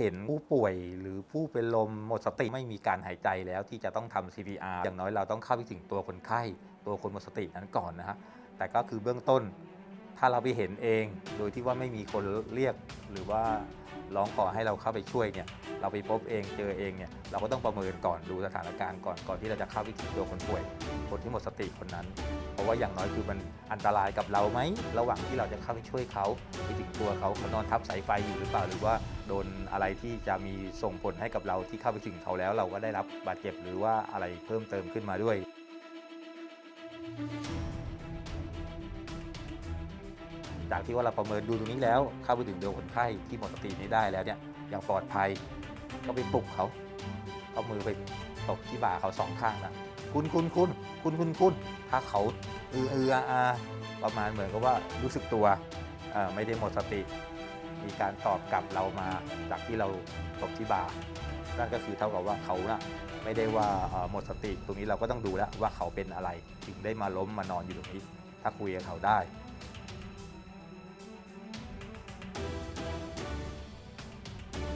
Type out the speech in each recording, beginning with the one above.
เห็นผู้ป่วยหรือผู้เป็นลมหมดสติไม่มีการหายใจแล้วที่จะต้องทำ CPR อย่างน้อยเราต้องเข้าไปถึงตัวคนไข้ ตัวคนหมดสตินั้นก่อนนะฮะแต่ก็คือเบื้องต้น ถ้าเราไปเห็นเอง โดยที่ว่าไม่มีคนเรียกหรือว่า ร้องขอให้เราเข้าไปช่วยเนี่ยเราไปพบเองเจอเองเนี่ยเราก็ต้องประเมินก่อนดูสถานการณ์ก่อนก่อนที่เราจะเข้าไปถึงตัวคนป่วยคนที่หมดสติคนนั้น เพราะว่าอย่างน้อยคือมันอันตรายกับเราไหมระหว่างที่เราจะเข้าไปช่วยเขาไปถึงตัวเขาเขานอนทับสายไฟอยู่หรือเปล่า หรือว่าโดนอะไรที่จะมีส่งผลให้กับเราที่เข้าไปถึงเขาแล้ว เราก็ได้รับบาดเจ็บหรือว่าอะไรเพิ่มเติมขึ้นมาด้วย ที่ว่าเราประเมินดูตรงนี้แล้วเข้าไปถึงตัวคนไข้ที่หมดสตินี้ได้แล้วเนี่ยอย่างปลอดภัยก็ไปปลุกเขาเอามือไปตบที่บ่าเขาสองข้างนะคุณคุณคุณคุณคุณคุณถ้าเขาเออเออออาประมาณเหมือนกับว่ารู้สึกตัวไม่ได้หมดสติ มีการตอบกลับเรามาจากที่เราตบที่บ่านั่นก็คือเท่ากับว่าเขานะไม่ได้ว่าหมดสติตรงนี้เราก็ต้องดูแล้วว่าเขาเป็นอะไร ถึงได้มาล้มมานอนอยู่ตรงนี้ ถ้าคุยกับเขาได้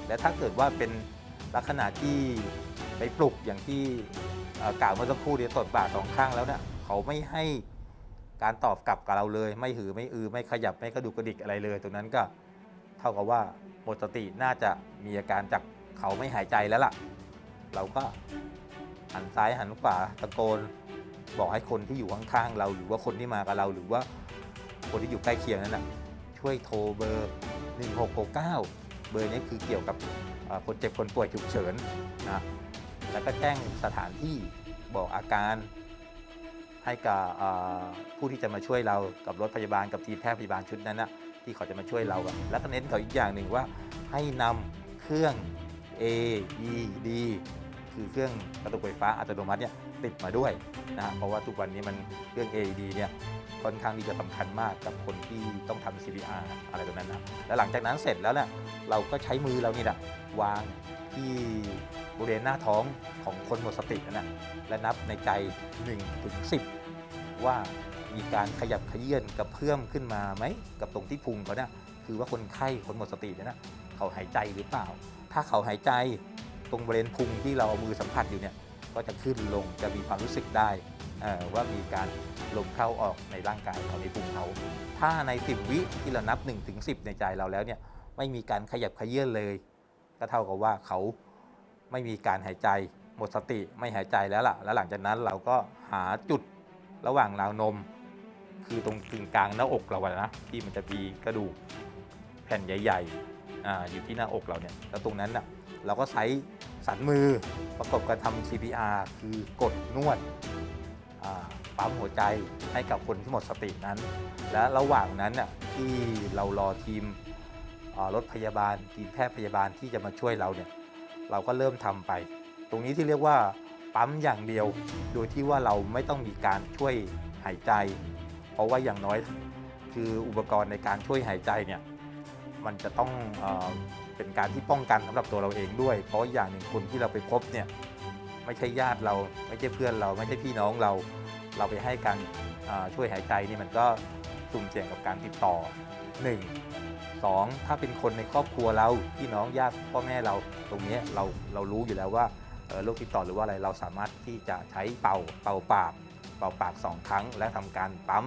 และถ้าเกิดว่าเป็นลักษณะที่ไปปลุกอย่างที่กล่าวเมื่อสักครู่เดียวตดบ่าสองข้างแล้วเนี่ยเขาไม่ให้การตอบกลับกับเราเลย ไม่หือไม่อือไม่ขยับไม่กระดุกกระดิกอะไรเลย ตรงนั้นก็เท่ากับว่าหมดสติน่าจะมีอาการจากเขาไม่หายใจแล้วล่ะ เราก็หันซ้ายหันขวาตะโกน บอกให้คนที่อยู่ข้างๆเราหรือว่าคนที่มากับเราหรือว่าคนที่อยู่ใกล้เคียงนั้นนะช่วยโทรเบอร์ 1669 เบอร์นี้คือเกี่ยวกับคนเจ็บคนป่วยฉุกเฉินนะแล้วก็แจ้งสถานที่บอกอาการให้กับผู้ที่จะมาช่วยเรากับรถพยาบาลกับทีมแพทย์พยาบาลชุดนั้นนะที่เขาจะมาช่วยเรา แล้วก็เน้นเขาอีกอย่างหนึ่งว่าให้นำเครื่อง AED คือเครื่องกระตุกไฟฟ้าอัตโนมัติเนี่ย ติดมาด้วยนะเพราะว่าทุกวันนี้มันเรื่อง AED เนี่ยค่อนข้างที่จะสำคัญมากกับคนที่ต้องทำ CPR อะไรตรงนั้นนะแล้วหลังจากนั้นเสร็จแล้วเนี่ยเราก็ใช้มือเรานี่แหละวางที่บริเวณหน้าท้องของคนหมดสติน่ะและนับในใจ1ถึง10 ว่ามีการขยับเขยื่อนกระเพื่อมขึ้นมาไหมกับตรงที่พุงเขาเนี่ยคือว่าคนไข้คนหมดสติเนี่ยนะเขาหายใจหรือเปล่า ถ้าเขาหายใจตรงบริเวณพุงที่เราเอามือสัมผัสอยู่เนี่ย ก็จะขึ้นลงจะมีความรู้สึกได่ว่ามีการลมเข้าออกในร่างกายเขาในพุงเขาถ้าใน 10 วิที่เรานับ1ถึง10 ในใจเราแล้วเนี่ยไม่มีการขยับขยื่นเลย ก็เท่ากับว่าเขาไม่มีการหายใจหมดสติไม่หายใจแล้วล่ะ แล้วหลังจากนั้นเราก็หาจุดระหว่างราวนม คือตรงกึ่งกลางหน้าอกเราอะนะที่มันจะมีกระดูกแผ่นใหญ่ๆออยู่ที่หน้าอกเราเนี่ยแล้วตรงนั้นน่ะ เราก็ใช้สันมือประกบกับทำ CPR คือกดนวดปั๊มหัวใจให้กับคนที่หมดสตินั้น และระหว่างนั้นน่ะที่เรารอทีมรถพยาบาล ทีมแพทย์พยาบาลที่จะมาช่วยเราเนี่ยเราก็เริ่มทำไป ตรงนี้ที่เรียกว่าปั๊มอย่างเดียว โดยที่ว่าเราไม่ต้องมีการช่วยหายใจ เพราะว่าอย่างน้อยคืออุปกรณ์ในการช่วยหายใจเนี่ยมันจะต้องอ เป็นการที่ป้องกันสำหรับตัวเราเองด้วย เพราะอย่างหนึ่งคนที่เราไปพบเนี่ยไม่ใช่ญาติเราไม่ใช่เพื่อนเรา ไม่ใช่พี่น้องเรา เราไปให้การช่วยหายใจนี่มันก็สุ่มเสี่ยงกับการติดต่อ 1 2 ถ้าเป็นคนในครอบครัวเราพี่น้องญาติพ่อแม่เราตรงนี้เราเรารู้อยู่แล้วว่าโรคติดต่อหรือว่าอะไรเราสามารถที่จะใช้เป่าเป่าปาก เป่าปาก 2 ครั้ง และทำการปั๊ม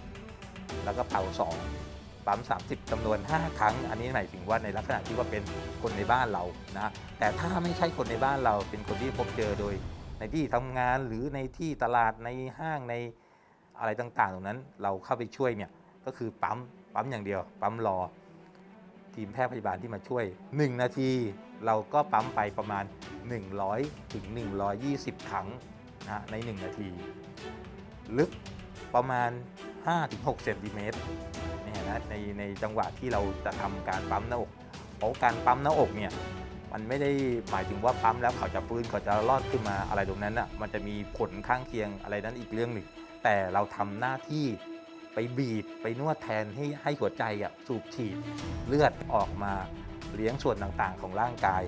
30 แล้วก็เป่า 2 ปั๊ม 30จำนวน 5 ครั้ง อันนี้หมายถึงว่าในลักษณะที่ว่าเป็นคนในบ้านเรานะแต่ถ้าไม่ใช่คนในบ้านเราเป็นคนที่พบเจอโดย ในที่ทำงานหรือในที่ตลาดในห้างในอะไรต่างๆ ตรงนั้นเราเข้าไปช่วยเนี่ยก็คือปั๊มปั๊มอย่างเดียว ปั๊มรอ ทีมแพทย์พยาบาลที่มาช่วย 1 นาทีเราก็ปั๊มไปประมาณ 100ถึง120 ครั้งนะใน 1 นาที ลึกประมาณ 5-6เซนติเมตร นะในในจังหวะที่เราจะทำการปั๊มหน้าอกเพราะการปั๊มหน้าอกเนี่ยมันไม่ได้หมายถึงว่าปั๊มแล้วเขาจะฟื้นเขาจะรอดขึ้นมาอะไรตรงนั้นอะมันจะมีผลข้างเคียงอะไรนั้นอีกเรื่องหนึ่งแต่เราทำหน้าที่ไปบีบไปนวดแทนให้ให้หัวใจอะสูบฉีดเลือดออกมาเลี้ยงส่วนต่างๆ ของร่างกาย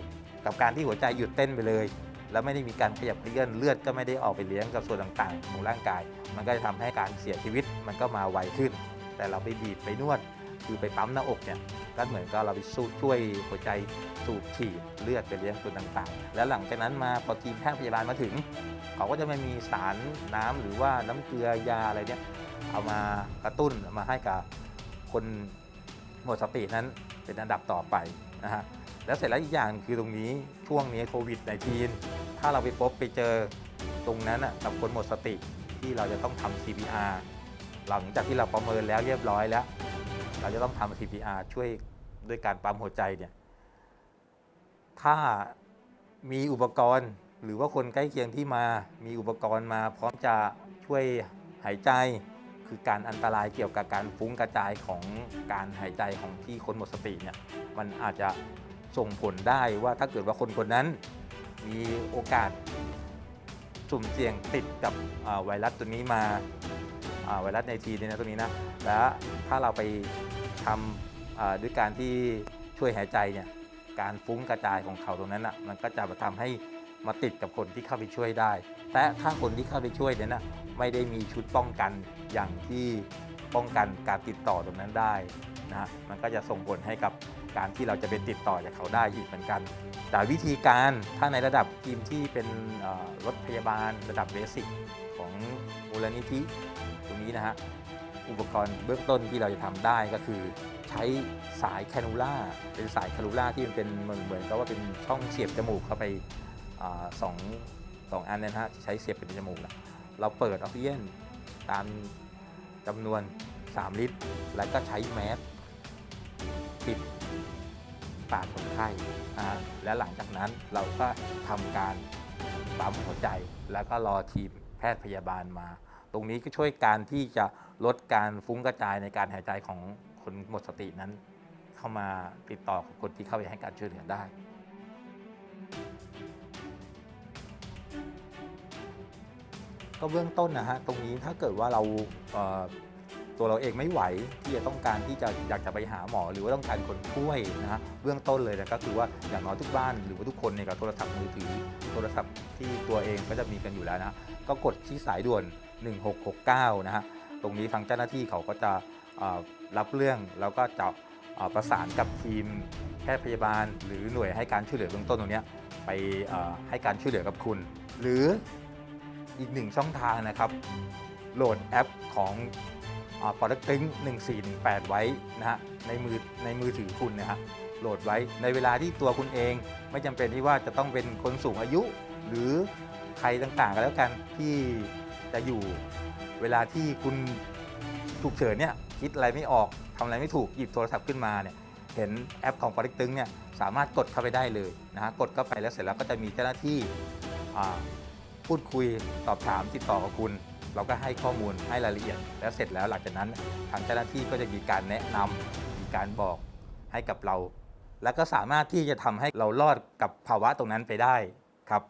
กับการที่หัวใจหยุดเต้นไปเลย แล้วไม่ได้มีการขยับเขยื่อนเลือดก็ไม่ได้ออกไปเลี้ยงกับส่วนต่างๆ ของร่างกาย มันก็จะทำให้การเสียชีวิตมันก็มาไวขึ้น แต่เราไปบีบไปนวด คือไปปั๊มหน้าอกเนี่ยก็เหมือนกับเราไปสู้ช่วยหัวใจสูบฉีดเลือดไปเลี้ยงส่วนต่างๆ แล้วหลังจากนั้นมาพอทีมแพทย์พยาบาลมาถึง เขาก็จะไม่มีสารน้ำหรือว่าน้ำเกลือยาอะไรเนี่ยเอามากระตุ้นมาให้กับคนหมดสตินั้นเป็นอันดับต่อไปนะฮะแล้วเสร็จแล้วอีกอย่างคือตรงนี้ช่วงนี้โควิด -19 ถ้าเราไปพบไปเจอตรงนั้นน่ะกับคนหมดสติที่เราจะต้องทำ CPR หลังจากที่เราประเมินแล้วเรียบร้อยแล้ว เราจะต้องทำ CPR ช่วยด้วยการปั๊มหัวใจเนี่ยถ้ามีอุปกรณ์หรือว่าคนใกล้เคียงที่มามีอุปกรณ์มาพร้อมจะช่วยหายใจ คือการอันตรายเกี่ยวกับการฟุ้งกระจายของการหายใจของที่คนหมดสติเนี่ยมันอาจจะส่งผลได้ว่าถ้าเกิดว่าคนคนนั้นมีโอกาสสุ่มเสี่ยงติดกับไวรัสตัวนี้มา ไวรัสในทีเนี่ยนะตัวนี้นะแล้วถ้าเราไปทำด้วยการที่ช่วยหายใจเนี่ยการฟุ้งกระจายของเขาตรงนั้นอะมันก็จะมาทำให้มาติดกับคนที่เข้าไปช่วยได้ แต่ถ้าคนที่เข้าไปช่วยเนี่ยนะไม่ได้มีชุดป้องกันอย่างที่ป้องกันการติดต่อตรงนั้นได้นะมันก็จะส่งผลให้กับการที่เราจะไปติดต่อจากเขาได้อีกเหมือนกัน แต่วิธีการถ้าในระดับทีมที่เป็นรถพยาบาลระดับเบสิกของมูลนิธิ รงนี้นะฮะ อุปกรณ์เบื้องต้นที่เราจะทำได้ก็คือ ใช้สายแคนูล่าเป็นสายแคนูล่าที่มันเป็นเหมือนเหมือนกับว่าเป็นช่องเสียบจมูกเข้าไปอสองสองอันนะฮะใช้เสียบเป็นจมูกนะเราเปิดออกซิเจนตามจำนวน 3 ลิตร แล้วก็ใช้แมสปิดปากคนไข้และหลังจากนั้นเราก็ทำการปั๊มหัวใจ แล้วก็รอทีมแพทย์พยาบาลมา ตรงนี้ก็ช่วยการที่จะลดการฟุ้งกระจายในการหายใจของคนหมดสตินั้น เข้ามาติดต่อกับคนที่เข้าไปให้การช่วยเหลือได้ก็เบื้องต้นนะฮะตรงนี้ถ้าเกิดว่าเราเตัวเราเองไม่ไหวที่จะต้องการที่จะอยากจะไปหาหมอ หรือว่าต้องการคนช่วยนะฮะเบื้องต้นเลยนะก็คือว่าอย่างน้อยทุกบ้านหรือว่าทุกคนเนี่ยกับโทรศัพท์มือถือ โทรศัพท์ที่ตัวเองก็จะมีกันอยู่แล้วนะก็กดที่สายด่วน 1669 นะฮะ ตรงนี้ทางเจ้าหน้าที่เขาก็จะรับเรื่องแล้วก็จะประสานกับทีมแพทย์พยาบาล หรือหน่วยให้การช่วยเหลือเบื้องต้นตรงนี้ไปให้การช่วยเหลือกับคุณ หรืออีกหนึ่งช่องทางนะครับ โหลดแอปของปอ d ตึง1418 ไว้นะฮะในมือในมือถือคุณนะฮะโหลดไว้ในเวลาที่ตัวคุณเอง ไม่จำเป็นที่ว่าจะต้องเป็นคนสูงอายุ หรือใครต่างๆก็แล้วกันที่ จะอยู่เวลาที่คุณฉุกเฉินเนี่ยคิดอะไรไม่ออกทำอะไรไม่ถูกหยิบโทรศัพท์ขึ้นมาเนี่ยเห็นแอปของปอ d ตึงเนี่ยสามารถกดเข้าไปได้เลยนะฮะกดเข้าไปแล้วเสร็จแล้วก็จะมีเจ้าหน้าที่อ่าพูดคุยสอบถามติดต่อกับคุณ เราก็ให้ข้อมูลให้รายละเอียด แล้วเสร็จแล้วหลังจากนั้นทางเจ้าหน้าที่ก็จะมีการแนะนำมีการบอกให้กับเรา แล้วก็สามารถที่จะทำให้เรารอดกับภาวะตรงนั้นไปได้ครับ